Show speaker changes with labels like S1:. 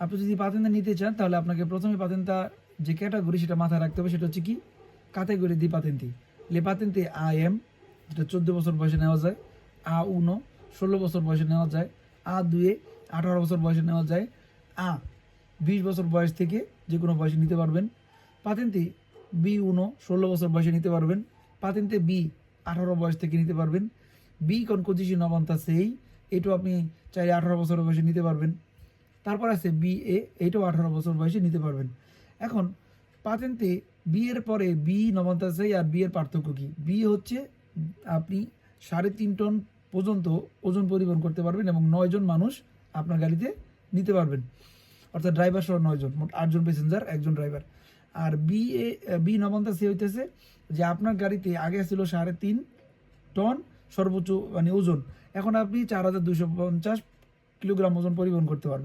S1: আপনি যদি পাতেনটা নিতে চান, তাহলে আপনাকে প্রথমে পাতেনটা যে ক্যাটাগরি সেটা মাথায় রাখতে হবে, সেটা হচ্ছে কি? ক্যাটাগরি দি পাতেন্তি লে পাতেন্তে আ এম যেটা চোদ্দ বছর বয়সে নেওয়া যায়। আ উনো, ষোলো বছর বয়সে নেওয়া যায়। আ দুয়ে, আঠারো বছর বয়সে নেওয়া যায়। আ বিশ বছর বয়স থেকে যে কোনো বয়সে নিতে পারবেন। পাতেন্তে বি উনো, ষোলো বছর বয়সে নিতে পারবেন। পাতেন্তে বি আঠারো বয়স থেকে নিতে পারবেন। বি কনকোজিসি নবন্তা সেই এটাও আপনি চাইলে আঠারো বছর বয়সে নিতে পারবেন। তারপর আছে বি এ এইটাও আঠারো বছর বয়সে নিতে পারবেন। এখন পাতেন্তে বিয়ের পরে বি নবন্তা সেই আর বিয়ের পার্থক্য কি? বি হচ্ছে আপনি সাড়ে তিন টন পর্যন্ত ওজন পরিবহন করতে পারবেন এবং নয়জন মানুষ আপনার গাড়িতে নিতে পারবেন। অর্থাৎ ড্রাইভার সহ নয়জন মোট আটজন প্যাসেঞ্জার একজন ড্রাইভার আর বি এ বি নবন্তা সে হইতেছে যে আপনার গাড়িতে আগে ছিল সাড়ে তিন টন সর্বোচ্চ মানে ওজন। এখন আপনি চার হাজার দুশো পঞ্চাশ কিলোগ্রাম ওজন পরিবহন করতে পারবেন।